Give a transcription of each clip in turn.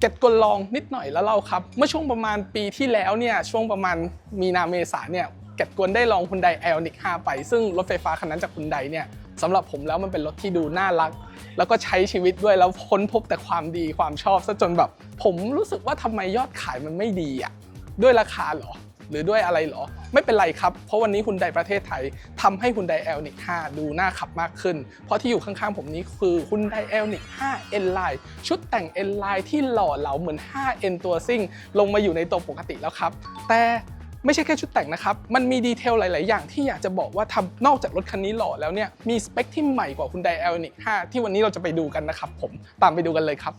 เก็บกลลองนิดหน่อยแล้วเล่าครับ เมื่อช่วงประมาณปีที่แล้วเนี่ยช่วงประมาณมีนาเมษาเนี่ยเก็บกลได้ลองคุณไดไอออนิก5ไป ซึ่งรถไฟฟ้าคันนั้นจากคุณไดเนี่ยสำหรับผมแล้วมันเป็นรถที่ดูน่ารัก แล้วก็ใช้ชีวิตด้วยแล้วค้นพบแต่ความดีความชอบซะจนแบบ ผมรู้สึกว่าทำไมยอดขายมันไม่ดีอะด้วยราคาเหรอ หรือด้วยอะไรเหรอ ไม่เป็นไรครับ เพราะวันนี้คุณไดประเทศไทยทำให้คุณได e l n i q 5ดูน่าขับมากขึ้น เพราะที่อยู่ข้างๆผมนี้คือคุณได e l n i q 5 N Line ชุดแต่ง N Line ที่หล่อเหลาเหมือน 5N ตัวซิ่ง ลงมาอยู่ในตัวปกติแล้วครับ แต่ไม่ใช่แค่ชุดแต่งนะครับ มันมีดีเทลหลาย ๆ อย่างที่อยากจะบอกว่าทำนอกจากรถคันนี้หล่อแล้วเนี่ย มีสเปคที่ใหม่กว่าคุณได e l n i q 5ที่วันนี้เราจะไปดูกันนะครับผม ตามไปดูกันเลยครับ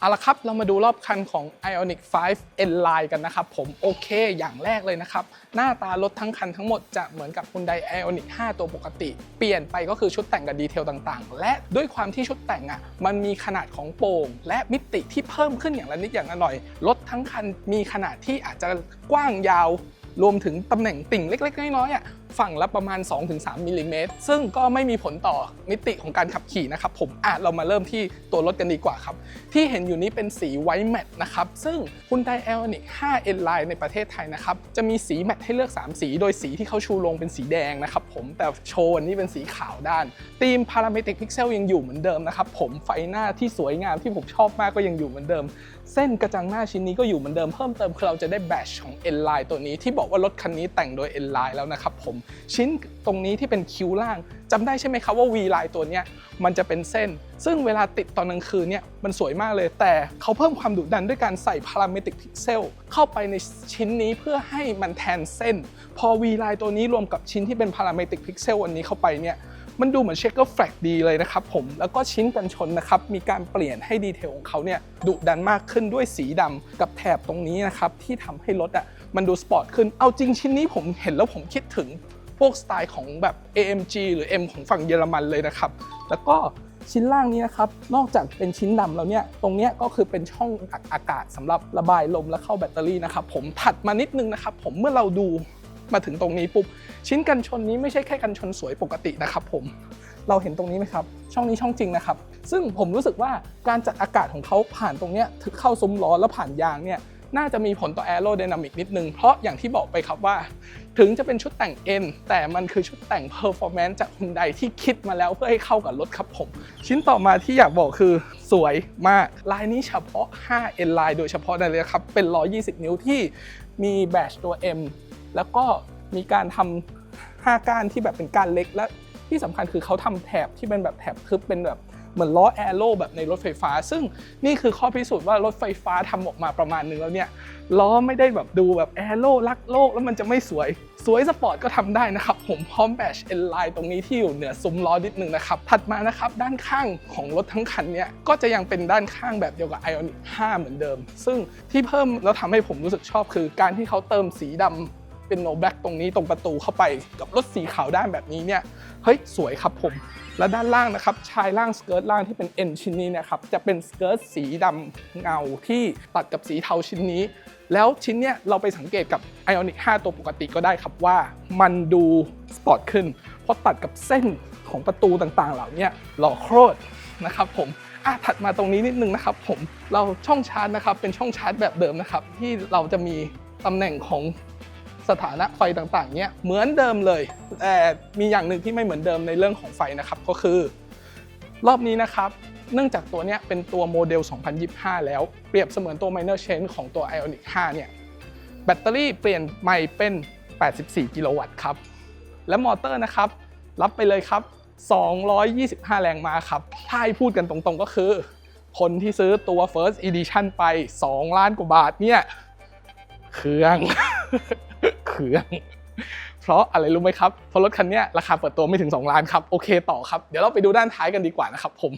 เอาละครับ เรามาดูรอบคันของ Ioniq 5 N Line กันนะครับ ผมโอเคอย่างแรกเลยนะครับ หน้าตารถทั้งคันทั้งหมดจะเหมือนกับ Hyundai Ioniq 5ตัวปกติ เปลี่ยนไปก็คือชุดแต่งกับดีเทลต่างๆ และด้วยความที่ชุดแต่งอะมันมีขนาดของโป่ง และมิติที่เพิ่มขึ้นอย่างละนิดอย่างละหน่อย รถทั้งคันมีขนาดที่อาจจะกว้างยาว รวมถึงตำแหน่งติ่งเล็ก ๆ น้อยๆอะฝั่งละประมาณ 2-3มิลลิเมตรซึ่งก็ไม่มีผลต่อมิติของการขับขี่นะครับผมอะเรามาเริ่มที่ตัวรถกันดีกว่าครับ ที่เห็นอยู่นี้เป็นสีไวท์แมตนะครับ ซึ่งคุณได e l n i q 5 N Line ในประเทศไทยนะครับ จะมีสีแมตให้เลือก 3 สี โดยสีที่เขาชูลงเป็นสีแดงนะครับผมแต่โชว์วันนี้เป็นสีขาวด้านธีม Parametric Pixel ยังอยู่เหมือนเดิมนะครับผมไฟหน้าที่สวยงามที่ผมชอบมากก็ยังอยู่เหมือนเดิม เส้นกระจังหน้าชิ้นนี้ก็อยู่เหมือนเดิมเพิ่มเติมคือเราจะได้แบชของ N Line ตัวนี้ที่บอกว่ารถคันนี้แต่งโดย N Line แล้วนะครับผมชิ้นตรงนี้ที่เป็นคิ้วล่างจำได้ใช่ไหมครับว่า V Line ตัวเนี้ยมันจะเป็นเส้น ซึ่งเวลาติดตอนกลางคืนเนี่ยมันสวยมากเลย แต่เขาเพิ่มความดุดันด้วยการใส่ Parametric Pixel เข้าไปในชิ้นนี้เพื่อให้มันแทนเส้น พอ V Line ตัวนี้รวมกับชิ้นที่เป็น Parametric Pixel อันนี้เข้าไปเนี่ยมันดูเหมือนเชคเกอร์แฟลกดีเลยนะครับผม แล้วก็ชิ้นกันชนนะครับ มีการเปลี่ยนให้ดีเทลของเขาเนี่ยดุดันมากขึ้นด้วยสีดำกับแถบตรงนี้นะครับ ที่ทำให้รถอะ มันดูสปอร์ตขึ้น เอาจริงชิ้นนี้ผมเห็นแล้วผมคิดถึงพวกสไตล์ของแบบ AMG หรือ M ของฝั่งเยอรมันเลยนะครับ แล้วก็ชิ้นล่างนี้นะครับ นอกจากเป็นชิ้นดำแล้วเนี่ย ตรงเนี้ยก็คือเป็นช่องอัดอากาศสำหรับระบายลมและเข้าแบตเตอรี่นะครับ ผมถัดมานิดนึงนะครับ ผมเมื่อเราดูมาถึงตรงนี้ปุ๊บ ชิ้นกันชนนี้ไม่ใช่แค่กันชนสวยปกตินะครับผม เราเห็นตรงนี้ไหมครับ ช่องนี้ช่องจริงนะครับ ซึ่งผมรู้สึกว่าการจัดอากาศของเขาผ่านตรงเนี้ยเข้าซุ้มล้อแล้วผ่านยางเนี่ย น่าจะมีผลต่อแอโร d y นามิกนิดนึง เพราะอย่างที่บอกไปครับว่า ถึงจะเป็นชุดแต่ง N แต่มันคือชุดแต่ง Performance จาก Hyundai ที่คิดมาแล้วเพื่อให้เข้ากับรถครับผม ชิ้นต่อมาที่อยากบอกคือสวยมาก ลายนี้เฉพาะ 5N line โดยเฉพาะนั่นเลยครับ เป็น 120 นิ้วที่มีแบชตัว M แล้วก็มีการทำห้าก้านที่แบบเป็นก้านเล็กและที่สำคัญคือเขาทำแถบที่เป็นแบบแถบทึบเป็นแบบ เหมือนล้อแอโร่แบบในรถไฟฟ้า ซึ่งนี่คือข้อพิสูจน์ว่ารถไฟฟ้าทำออกมาประมาณนึงแล้วเนี่ยล้อไม่ได้แบบดูแบบแอโร่รักโลกแล้วมันจะไม่สวย สวยสปอร์ตก็ทำได้นะครับ ผมพร้อมแบชเอ็นไลน์ตรงนี้ที่อยู่เหนือซุ้มล้อนิดนึงนะครับ ถัดมานะครับด้านข้างของรถทั้งคันเนี่ยก็จะยังเป็นด้านข้างแบบเดียวกับ Ioniq 5 เหมือนเดิม ซึ่งที่เพิ่มแล้วทำให้ผมรู้สึกชอบคือการที่เขาเติมสีดำ เป็นโนแบล็กตรงนี้ตรงประตูเข้าไปกับรถสีขาวด้านแบบนี้เนี่ยเฮ้ยสวยครับผม และด้านล่างนะครับชายล่างสเกิร์ตล่างที่เป็น N ชิ้นนี้นะครับจะเป็นสเกิร์ตสีดำเงาที่ตัดกับสีเทาชิ้นนี้ แล้วชิ้นเนี้ยเราไปสังเกตกับ Ioniq 5ตัวปกติก็ได้ครับว่ามันดูสปอร์ตขึ้นเพราะตัดกับเส้นของประตูต่างๆ เหล่านี้หล่อโคตรนะครับผมอะถัดมาตรงนี้นิดนึงนะครับผมเราช่องชาร์จนะครับเป็นช่องชาร์จแบบเดิมนะครับที่เราจะมีตำแหน่งของ สถานะไฟต่างๆเนี่ยเหมือนเดิมเลยแต่มีอย่างหนึ่งที่ไม่เหมือนเดิมในเรื่องของไฟนะครับก็คือ รอบนี้นะครับเนื่องจากตัวเนี้ยเป็นตัวโมเดล 2025 แล้วเปรียบเสมือนตัว minor change ของตัว Ioniq 5 เนี่ยแบตเตอรี่เปลี่ยนใหม่เป็น 84 กิโลวัตต์ครับ และมอเตอร์นะครับ รับไปเลยครับ 225 แรงม้าครับ ถ้าให้พูดกันตรงๆก็คือ คนที่ซื้อตัว first edition ไป 2 ล้านกว่าบาทเนี่ย เครื่อง รื่อง เพราะอะไรรู้ไหมครับเพราะรถคันนี้ราคาเปิดตัวไม่ถึง 2 ล้านครับ โอเคต่อครับ เดี๋ยวเราไปดูด้านท้ายกันดีกว่านะครับผม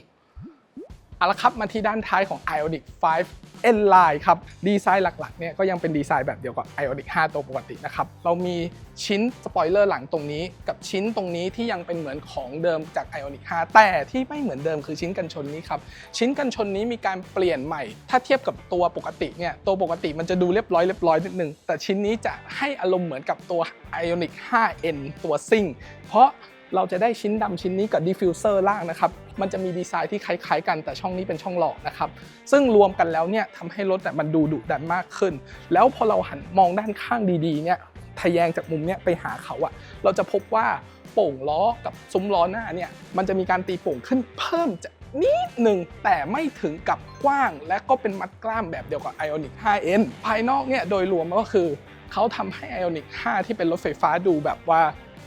เอาละครับมาที่ด้านท้ายของ Ioniq 5 N Line ครับ ดีไซน์หลักๆเนี่ยก็ยังเป็นดีไซน์แบบเดียวกับ Ioniq 5ตัวปกตินะครับ เรามีชิ้นสปอยเลอร์หลังตรงนี้ กับชิ้นตรงนี้ที่ยังเป็นเหมือนของเดิมจาก Ioniq 5แต่ที่ไม่เหมือนเดิมคือชิ้นกันชนนี้ครับ ชิ้นกันชนนี้มีการเปลี่ยนใหม่ ถ้าเทียบกับตัวปกติเนี่ยตัวปกติมันจะดูเรียบร้อยเรียบร้อยนิดนึงแต่ชิ้นนี้จะให้อารมณ์เหมือนกับตัว Ioniq 5N ตัวซิ่งเพราะ เราจะได้ชิ้นดำชิ้นนี้กับดิฟฟิวเซอร์ล่างนะครับมันจะมีดีไซน์ที่คล้ายๆกันแต่ช่องนี้เป็นช่องหลอกนะครับซึ่งรวมกันแล้วเนี่ยทำให้รถน่มันดูดุดันมากขึ้น แล้วพอเราหันมองด้านข้างดีๆเนี่ยทะแยงจากมุมเนี่ยไปหาเขาอะเราจะพบว่าโป่งล้อกับซุ้มล้อหน้าเนี่ยมันจะมีการตีโป่งขึ้นเพิ่มจากนิดหนึ่งแต่ไม่ถึงกับกว้างและก็เป็นมัดกล้ามแบบเดียวกับ Ioniq 5N ภายนอกเนี่ยโดยรวมก็คือเขาทำให้ Ioniq 5ที่เป็นรถไฟฟ้าดูแบบว่า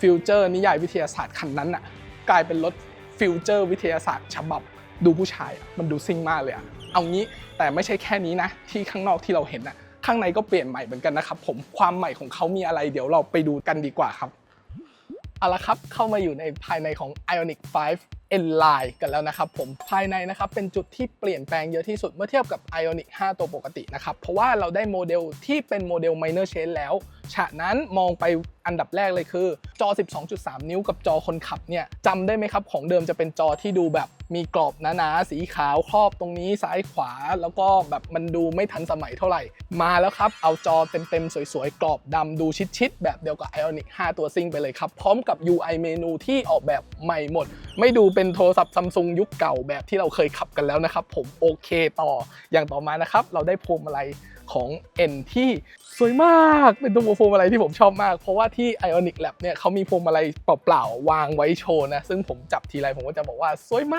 ฟิวเจอร์นิยายวิทยาศาสตร์คันนั้นอะกลายเป็นรถฟิวเจอร์วิทยาศาสตร์ฉบับดูผู้ชายมันดูซิ่งมากเลยอะเอางี้แต่ไม่ใช่แค่นี้นะ ที่ข้างนอกที่เราเห็นอะข้างในก็เปลี่ยนใหม่เหมือนกันนะครับผมความใหม่ของเขามีอะไรเดี๋ยวเราไปดูกันดีกว่าครับเอาละครับเข้ามาอยู่ในภายในของ Ionic 5 N Line กันแล้วนะครับผมภายในนะครับเป็นจุดที่เปลี่ยนแปลงเยอะที่สุดเมื่อเทียบกับ Ioniq 5 ตัวปกตินะครับ เพราะว่าเราได้โมเดลที่เป็นโมเดล minor change แล้ว ฉะนั้นมองไปอันดับแรกเลยคือ จอ 12.3 นิ้วกับจอคนขับเนี่ยจำได้ไหมครับ ของเดิมจะเป็นจอที่ดูแบบมีกรอบหนาๆ สีขาวครอบตรงนี้ซ้ายขวา แล้วก็แบบมันดูไม่ทันสมัยเท่าไหร่ มาแล้วครับ เอาจอเต็มๆ สวยๆ กรอบดำดูชิดๆ แบบเดียวกับ Ioniq 5 ตัวซิ่งไปเลยครับ พร้อมกับ UI เมนูที่ออกแบบใหม่หมดไม่ดูเป็นโทรศัพท์ซัมซุงยุคเก่าแบบที่เราเคยขับกันแล้วนะครับ ผมโอเคต่ออย่างต่อมานะครับ เราได้พวงมาลัยของ N ที่สวยมากเป็นตัวพวงมาลัยที่ผมชอบมาก เพราะว่าที่ Ionic Lab เนี่ยเขามีพวงมาลัยเปล่าๆ วางไว้โชว์นะ ซึ่งผมจับทีไรผมก็จะบอกว่าสวยม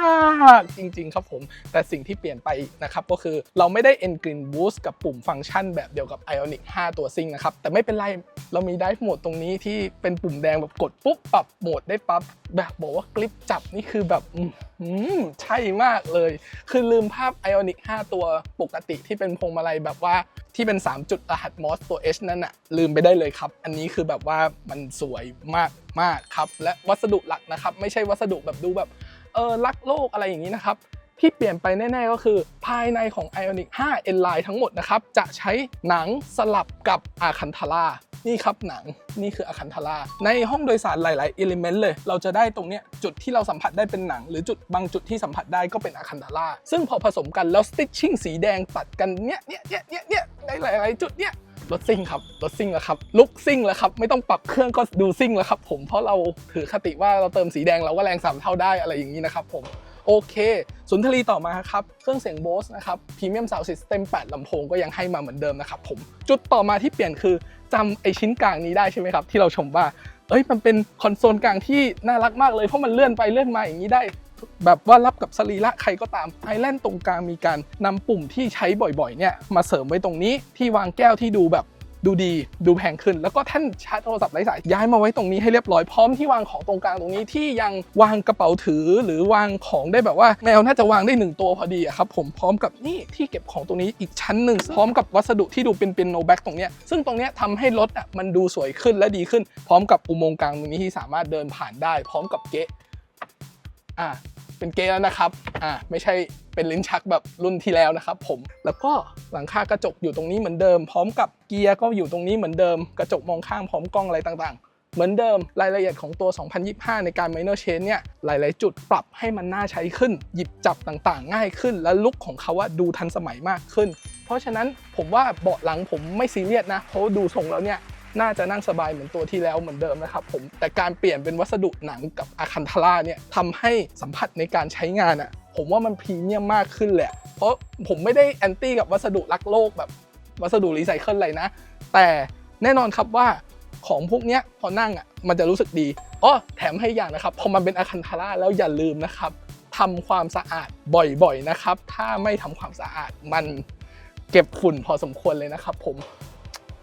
ากจริง ๆ ครับผม แต่สิ่งที่เปลี่ยนไปนะครับก็คือเราไม่ได้ N Green Boost กับปุ่มฟังก์ชันแบบเดียวกับ Ionic 5 ตัวซิงนะครับ แต่ไม่เป็นไรเรามี Dive Mode ตรงนี้ที่เป็นปุ่มแดงแบบกดปุ๊บปรับโหมดได้ปั๊บแบบบอกว่ากริปจับนี่คือแบบอื้อหือใช่มากเลย คือลืมภาพ Ionic 5 ตัวปกติที่เป็นพวงมาลัยแบบว่าที่เป็น 3 จุดรหัสมอสตัว H นั่นอะลืมไปได้เลยครับ อันนี้คือแบบว่ามันสวยมากมากครับ และวัสดุหลักนะครับ ไม่ใช่วัสดุแบบดูแบบเออรักโลกอะไรอย่างนี้นะครับ ที่เปลี่ยนไปแน่ ๆ ก็คือ ภายในของ Ionic 5 N Line ทั้งหมดนะครับ จะใช้หนังสลับกับอาคันทารานี่ครับหนังนี่คืออาคันทาราในห้องโดยสารหลายๆอิเลเมนต์เลย เราจะได้ตรงเนี้ยจุดที่เราสัมผัสได้เป็นหนัง หรือจุดบางจุดที่สัมผัสได้ก็เป็นอาคันทาราซึ่งพอผสมกันแล้วสติชชิ่งสีแดงตัดกันเนี้ยเนี้ยเนี้ยเนี้ยเนี้ยในหลาย ๆ จุดเนี้ยรถซิ่งครับรถซิ่งแล้วครับลุกซิ่งแล้วครับ ไม่ต้องปรับเครื่องก็ดูซิ่งแล้วครับผมเพราะเราถือคติว่าเราเติมสีแดงเราก็แรงสามเท่าได้อะไรอย่างนี้นะครับผม โอเคสุนทรีต่อมาครับเครื่องเสียงโบสนะครับพรีเมียมซาวด์ซิสเต็ม8ลำโพงก็ยังให้มาเหมือนเดิมนะครับผมจุดต่อมาที่เปลี่ยนคือจำไอชิ้นกลางนี้ได้ใช่ไหมครับที่เราชมว่าเอ้ยมันเป็นคอนโซลกลางที่น่ารักมากเลยเพราะมันเลื่อนไปเลื่อนมาอย่างนี้ได้ แบบว่ารับกับสรีระใครก็ตามไอแลนด์ตรงกลางมีการนำปุ่มที่ใช้บ่อยๆเนี่ยมาเสริมไว้ตรงนี้ที่วางแก้วที่ดูแบบ ดูดีดูแพงขึ้น แล้วก็แท่านชาร์จโทรศัพท์ไร้สายย้ายมาไว้ตรงนี้ให้เรียบร้อยพร้อมที่วางของตรงกลางตรงนี้ที่ยังวางกระเป๋าถือหรือวางของได้แบบว่าแมวน่าจะวางได้หนึ่งตัวพอดีครับผมพร้อมกับนี่ที่เก็บของตรงนี้อีกชั้นหนึ่งพร้อมกับวัสดุที่ดูเป็นเป็นโนแบ็กตรงเนี้ยซึ่งตรงเนี้ยทำให้รถอะมันดูสวยขึ้นและดีขึ้น พร้อมกับอุโมงค์กลางตรงนี้ที่สามารถเดินผ่านได้ พร้อมกับเก๊ะอ่าเป็นเกย์แล้วนะครับอ่าไม่ใช่ เป็นลิ้นชักแบบรุ่นที่แล้วนะครับผม แล้วก็หลังคากระจกอยู่ตรงนี้เหมือนเดิม พร้อมกับเกียร์ก็อยู่ตรงนี้เหมือนเดิม กระจกมองข้างพร้อมกล้องอะไรต่างๆ เหมือนเดิมรายละเอียดของตัว 2025 ในการ minor change เนี่ย หลาย ๆ จุดปรับให้มันน่าใช้ขึ้น หยิบจับต่างๆ ง่ายขึ้น และลุคของเขาว่าดูทันสมัยมากขึ้น เพราะฉะนั้นผมว่าเบาะหลังผมไม่ซีเรียสนะ เพราะดูทรงแล้วเนี่ยน่าจะนั่งสบายเหมือนตัวที่แล้วเหมือนเดิมนะครับผมแต่การเปลี่ยนเป็นวัสดุหนังกับอาคันทาร่าเนี่ยทำให้สัมผัสในการใช้งานอะ ผมว่ามันพรีเมียมมากขึ้นแหละ เพราะผมไม่ได้แอนตี้กับวัสดุรักโลกแบบวัสดุรีไซเคิลอะไรนะ แต่แน่นอนครับว่าของพวกเนี้ยพอนั่งอะมันจะรู้สึกดีอ๋อแถมให้อย่างนะครับ พอมันเป็นอาคันทาร่าแล้วอย่าลืมนะครับทำความสะอาดบ่อยๆนะครับ ถ้าไม่ทำความสะอาดมันเก็บฝุ่นพอสมควรเลยนะครับ ผม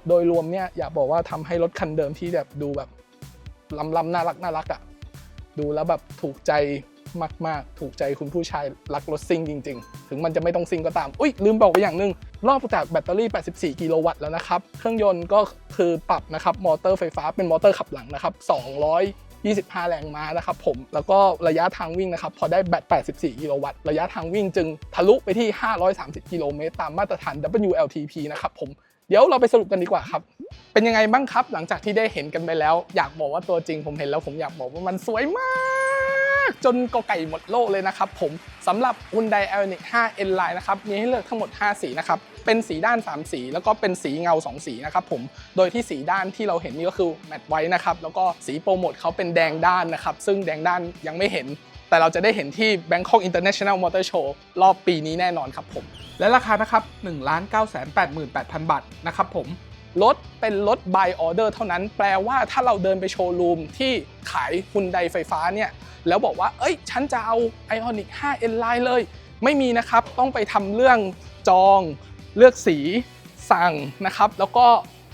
โดยรวมเนี่ยอยากบอกว่าทำให้รถคันเดิมที่แบบดูแบบล้ำๆน่ารักน่ารักอะ่ะดูแล้วแบบถูกใจ มาก ๆ ถูกใจคุณผู้ชายรักรถซิ่งจริง ๆ ถึงมันจะไม่ต้องซิ่งก็ตาม อุ้ยลืมบอกไปอย่างหนึ่งรอบจากแบตเตอรี่ 84 กิโลวัตต์แล้วนะครับ เครื่องยนต์ก็คือปรับนะครับ มอเตอร์ไฟฟ้าเป็นมอเตอร์ขับหลังนะครับ25 แรงม้านะครับผม แล้วก็ระยะทางวิ่งนะครับ พอได้แบต 84 กิโลวัตต์ ระยะทางวิ่งจึงทะลุไปที่ 530 กิโลเมตรตามมาตรฐาน WLTP นะครับผม เดี๋ยวเราไปสรุปกันดีกว่าครับ เป็นยังไงบ้างครับ หลังจากที่ได้เห็นกันไปแล้ว อยากบอกว่าตัวจริงผมเห็นแล้วผมอยากบอกว่ามันสวยมาก จนกไก่หมดโลกเลยนะครับผมสำหรับ Hyundai Ioniq 5 N Line นะครับมีให้เลือกทั้งหมด 5 สีนะครับเป็นสีด้าน 3 สี แล้วก็เป็นสีเงา 2 สีนะครับผมโดยที่สีด้านที่เราเห็นนี่ก็คือแมตต์ไว้นะครับแล้วก็สีโปรโมทเขาเป็นแดงด้านนะครับซึ่งแดงด้านยังไม่เห็นแต่เราจะได้เห็นที่ Bangkok International Motor Show รอบปีนี้แน่นอนครับผม และราคานะครับ 1 9 8 8 0 0 0 บาทนะครับผม รถเป็นรถ by order เท่านั้น แปลว่าถ้าเราเดินไปโชว์รูมที่ขายฮุนไดไฟฟ้าเนี่ย แล้วบอกว่า เอ้ย ฉันจะเอา Ioniq 5 N Line เลย ไม่มีนะครับ ต้องไปทำเรื่องจอง เลือกสี สั่งนะครับ แล้วก็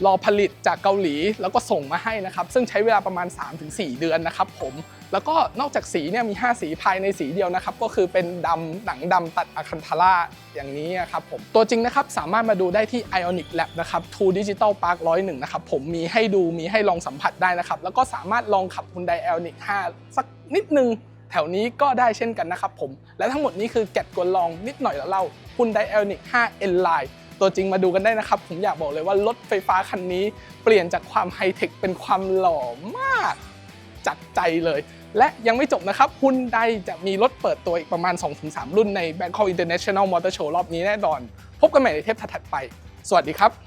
รอผลิตจากเกาหลีแล้วก็ส่งมาให้นะครับ ซึ่งใช้เวลาประมาณ 3-4 เดือนนะครับผม แล้วก็นอกจากสีเนี่ยมี 5 สีภายในสีเดียวนะครับ ก็คือเป็นดำหนังดำตัดอะคันทาร่าอย่างนี้นะครับผม ตัวจริงนะครับสามารถมาดูได้ที่ Ionic Lab นะครับ True Digital Park 101 นะครับ ผมมีให้ดูมีให้ลองสัมผัสได้นะครับ แล้วก็สามารถลองขับ Hyundai Ioniq 5 สักนิดนึงแถวนี้ก็ได้เช่นกันนะครับผม และทั้งหมดนี้คือแกะกวนลองนิดหน่อยแล้วเล่า Hyundai Ioniq 5 N Line ตัวจริงมาดูกันได้นะครับ ผมอยากบอกเลยว่ารถไฟฟ้าคันนี้เปลี่ยนจากความไฮเทคเป็นความหล่อมากจัดใจเลย และยังไม่จบนะครับฮุนไดจะมีรถเปิดตัวอีกประมาณ 2-3 รุ่นใน Bangkok International Motor Show รอบนี้แน่นอน พบกันใหม่ในเทปถัดไป สวัสดีครับ